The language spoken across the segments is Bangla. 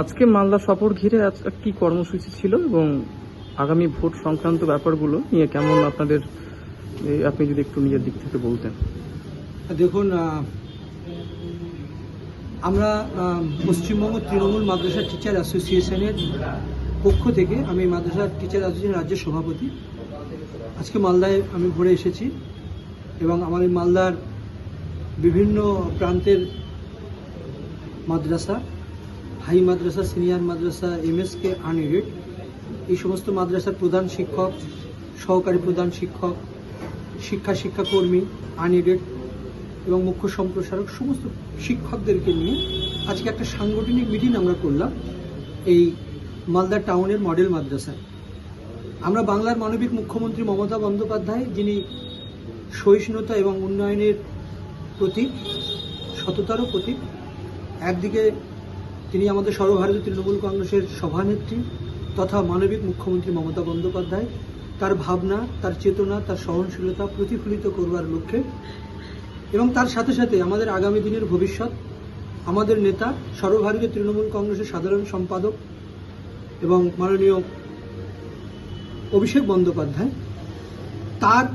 আজকে মালদা সফর ঘিরে আজ কি কর্মসূচি ছিল এবং আগামী ভোট সংক্রান্ত ব্যাপারগুলো নিয়ে কেমন আপনাদের আপনি যদি একটু নিজের দিক থেকে বলতেন। দেখুন আমরা পশ্চিমবঙ্গ তৃণমূল মাদ্রাসা টিচার অ্যাসোসিয়েশনের পক্ষ থেকে আমি মাদ্রাসা টিচার অ্যাসোসিয়েশন রাজ্যের সভাপতি। আজকে মালদায় আমি ঘুরে এসেছি এবং এই মালদার বিভিন্ন প্রান্তের মাদ্রাসা হাই মাদ্রাসা, সিনিয়র মাদ্রাসা, এমএসকে আনএডেড এই সমস্ত মাদ্রাসার প্রধান শিক্ষক, সহকারী প্রধান শিক্ষক, শিক্ষা শিক্ষাকর্মী আনএডেড এবং মুখ্য সম্প্রসারক সমস্ত শিক্ষকদেরকে নিয়ে আজকে একটা সাংগঠনিক মিটিং আমরা করলাম এই মালদা টাউনের মডেল মাদ্রাসায়। আমরা বাংলার মানবিক মুখ্যমন্ত্রী মমতা বন্দ্যোপাধ্যায়, যিনি সহিষ্ণুতা এবং উন্নয়নের প্রতীক, সততারও প্রতীক, একদিকে তিনি আমাদের সর্বভারতীয় তৃণমূল কংগ্রেসের সভানেত্রী তথা মানবিক মুখ্যমন্ত্রী মমতা বন্দ্যোপাধ্যায়। তার ভাবনা, তার চেতনা, তার সহনশীলতা প্রতিফলিত করবার লক্ষ্যে এবং তার সাথে সাথে আমাদের আগামী দিনের ভবিষ্যৎ, আমাদের নেতা, সর্বভারতীয় তৃণমূল কংগ্রেসের সাধারণ সম্পাদক এবং মাননীয় অভিষেক বন্দ্যোপাধ্যায়, তার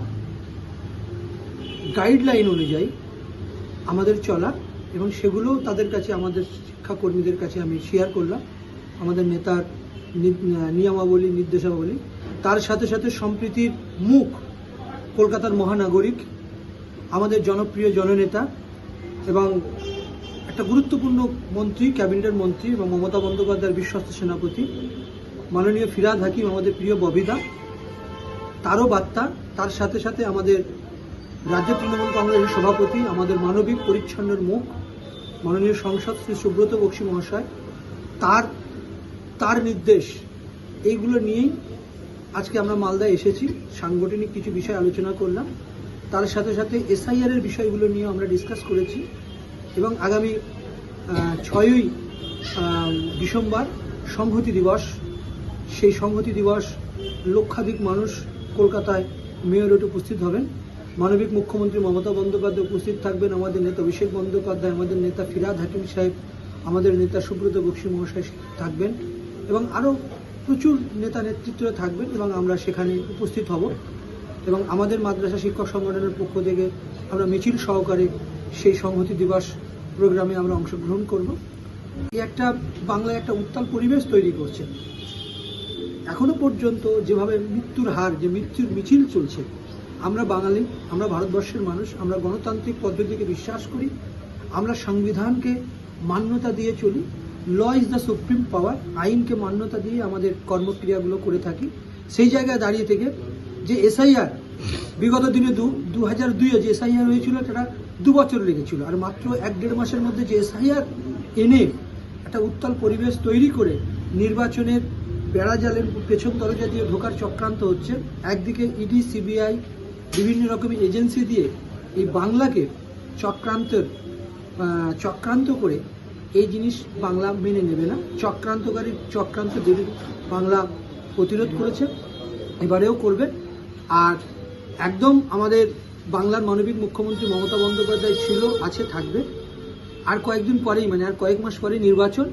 গাইডলাইন অনুযায়ী আমাদের চলা এবং সেগুলো তাদের কাছে, আমাদের শিক্ষাকর্মীদের কাছে আমি শেয়ার করলাম। আমাদের নেতার নিয়মাবলী, নির্দেশাবলী। তার সাথে সাথে সম্প্রীতির মুখ কলকাতার মহানাগরিক, আমাদের জনপ্রিয় জননেতা এবং একটা গুরুত্বপূর্ণ মন্ত্রী, ক্যাবিনেটের মন্ত্রী এবং মমতা বন্দ্যোপাধ্যায়ের বিশ্বস্ত সেনাপতি, মাননীয় ফিরাদ হাকিম, আমাদের প্রিয় ববিদা। তারও বার্তা, তার সাথে সাথে আমাদের রাজ্য তৃণমূল কংগ্রেসের সভাপতি, আমাদের মানবিক পরিচ্ছন্নের মুখ মাননীয় সংসদ শ্রী সুব্রত বক্সী মহাশয়, তার তার নির্দেশ, এইগুলো নিয়েই আজকে আমরা মালদায় এসেছি। সাংগঠনিক কিছু বিষয় আলোচনা করলাম। তার সাথে সাথে এসআইআর এর বিষয়গুলো নিয়ে আমরা ডিসকাস করেছি এবং আগামী ছয়ই ডিসেম্বর সংহতি দিবস। সেই সংহতি দিবস লক্ষাধিক মানুষ কলকাতায় মেয়র রোডে উপস্থিত হবেন। মানবিক মুখ্যমন্ত্রী মমতা বন্দ্যোপাধ্যায় উপস্থিত থাকবেন, আমাদের নেতা অভিষেক বন্দ্যোপাধ্যায়, আমাদের নেতা ফিরাদ হাকিম সাহেব, আমাদের নেতা সুব্রত বক্সী মহাশয় থাকবেন এবং আরও প্রচুর নেতা নেতৃত্বরা থাকবেন এবং আমরা সেখানে উপস্থিত হব। এবং আমাদের মাদ্রাসা শিক্ষক সংগঠনের পক্ষ থেকে আমরা মিছিল সহকারে সেই সংহতি দিবস প্রোগ্রামে আমরা অংশগ্রহণ করব। এই একটা বাংলায় একটা উত্তাল পরিবেশ তৈরি করছে। এখনও পর্যন্ত যেভাবে মৃত্যুর হার, যে মৃত্যুর মিছিল চলছে আমরা বাঙালি, আমরা ভারতবর্ষের মানুষ, আমরা গণতান্ত্রিক পদ্ধতিকে বিশ্বাস করি, আমরা সংবিধানকে মান্যতা দিয়ে চলি। Law is the supreme power আইনকে মান্যতা দিয়ে আমাদের কর্মক্রিয়াগুলো করে থাকি। সেই জায়গায় দাঁড়িয়ে থেকে যে এসআইআর, বিগত দিনে দু দু হাজার দুইয়ে যে এসআইআর হয়েছিল, সেটা দু বছর লেগেছিল। আর মাত্র এক দেড় মাসের মধ্যে যে এসআইআর এনে একটা উত্তাল পরিবেশ তৈরি করে নির্বাচনের বেড়াজালের পেছন দরজা দিয়ে ঢোকার চক্রান্ত হচ্ছে, একদিকে ইডি, সিবিআই বিভিন্ন রকমের এজেন্সি দিয়ে এই বাংলাকে চক্রান্তের চক্রান্ত করে এই জিনিস বাংলা মেনে নেবে না। চক্রান্তকারী চক্রান্ত যেটি বাংলা প্রতিরোধ করেছে, এবারেও করবে। আর একদম আমাদের বাংলার মানবিক মুখ্যমন্ত্রী মমতা বন্দ্যোপাধ্যায় ছিল, আছে, থাকবে। আর কয়েকদিন পরেই মানে আর কয়েক মাস পরেই নির্বাচন,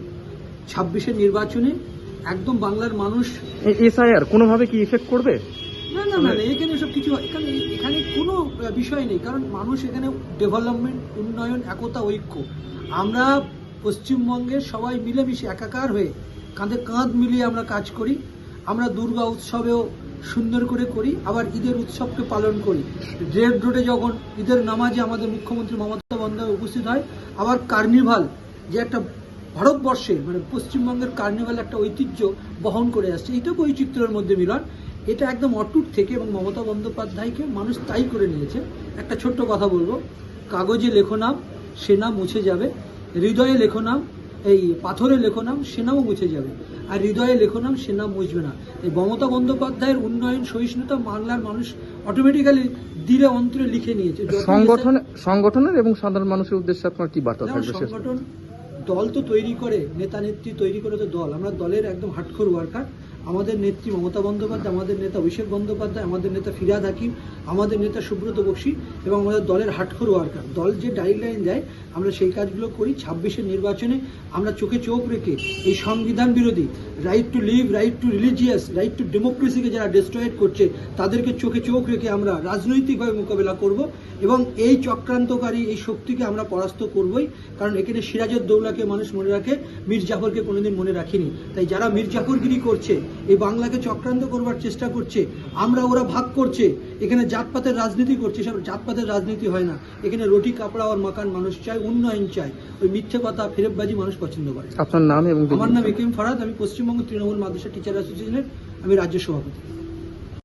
ছাব্বিশের নির্বাচনে একদম বাংলার মানুষ এসআইআর কোনোভাবে কি ইফেক্ট করবে? না না না এখানে সব কিছু, এখানে এখানে কোনো বিষয় নেই, কারণ মানুষ এখানে ডেভেলপমেন্ট উন্নয়ন, একতা, ঐক্য। আমরা পশ্চিমবঙ্গের সবাই মিলেমিশে একাকার হয়ে কাঁধে কাঁধ মিলিয়ে আমরা কাজ করি, আমরা দুর্গা উৎসবেও সুন্দর করে করি, আবার ঈদের উৎসবকে পালন করি। রেড রোডে যখন ঈদের নামাজে আমাদের মুখ্যমন্ত্রী মমতা বন্দ্যোপাধ্যায় উপস্থিত হয়, আবার কার্নিভাল, যে একটা ভারতবর্ষে মানে পশ্চিমবঙ্গের কার্নিভাল একটা ঐতিহ্য বহন করে আসছে এটা বৈচিত্র্যের মধ্যে মিলন। এটা একদম অটুট থেকে এবং মমতা বন্দ্যোপাধ্যায়কে মানুষ তাই করে নিয়েছে। একটা ছোট্ট কথা বলব। কাগজে লেখো নাম সে নাম মুছে যাবে। হৃদয়ে লেখো নাম এই পাথরে লেখো নাম সে নামও মুছে যাবে। আর হৃদয়ে লেখো নাম সে নাম মুছবে না। এই মমতা বন্দ্যোপাধ্যায়ের উন্নয়ন সহিষ্ণুতা বাংলার মানুষ অটোমেটিক্যালি দিলে অন্তরে লিখে নিয়েছে। সংগঠন সংগঠনের এবং সাধারণ মানুষের উদ্দেশ্যে আপনার কি বার্তা থাকবে সংগঠন দল তো তৈরি করে নেতা নেত্রী তৈরি করে তো দল। আমরা দলের একদম হাটখোর ওয়ার্কার আমাদের নেত্রী মমতা বন্দ্যোপাধ্যায়, আমাদের নেতা অভিষেক বন্দ্যোপাধ্যায়, আমাদের নেতা ফিরাদ হাকিম, আমাদের নেতা সুব্রত বক্সি এবং আমাদের দলের হাটখোর ওয়ার্কার। দল যে গাইডলাইন দেয়, আমরা সেই কাজগুলো করি। ছাব্বিশের নির্বাচনে আমরা চোখে চোখ রেখে এই সংবিধান বিরোধী right to live right to religious right to ডেমোক্রেসিকে যারা ডিস্ট্রয়েড করছে, তাদেরকে চোখে চোখ রেখে আমরা রাজনৈতিকভাবে মোকাবেলা করব এবং এই চক্রান্তকারী এই শক্তিকে আমরা পরাস্ত করবই। কারণ এখানে সিরাজের দৌলাকে মানুষ মনে রাখে, মীর জাফরকে কোনোদিন মনে রাখিনি। তাই যারা মীর জাফরগিরি করছে এই বাংলাকে চক্রান্ত করবার চেষ্টা করছে আমরা ওরা ভাগ করছে এখানে জাতপাতের রাজনীতি করছে সব জাতপাতের রাজনীতি হয় না। এখানে রুটি কাপড়া আর মাকান মানুষ চায় উন্নয়ন চায়। ওই মিথ্যে কথা ফেরেববাজি মানুষ পছন্দ করে আপনার নাম এবং আমার নাম একিম ফরাদ আমি পশ্চিমবঙ্গ তৃণমূল মাদ্রাসা টিচার অ্যাসোসিয়েশনের আমি রাজ্য সভাপতি।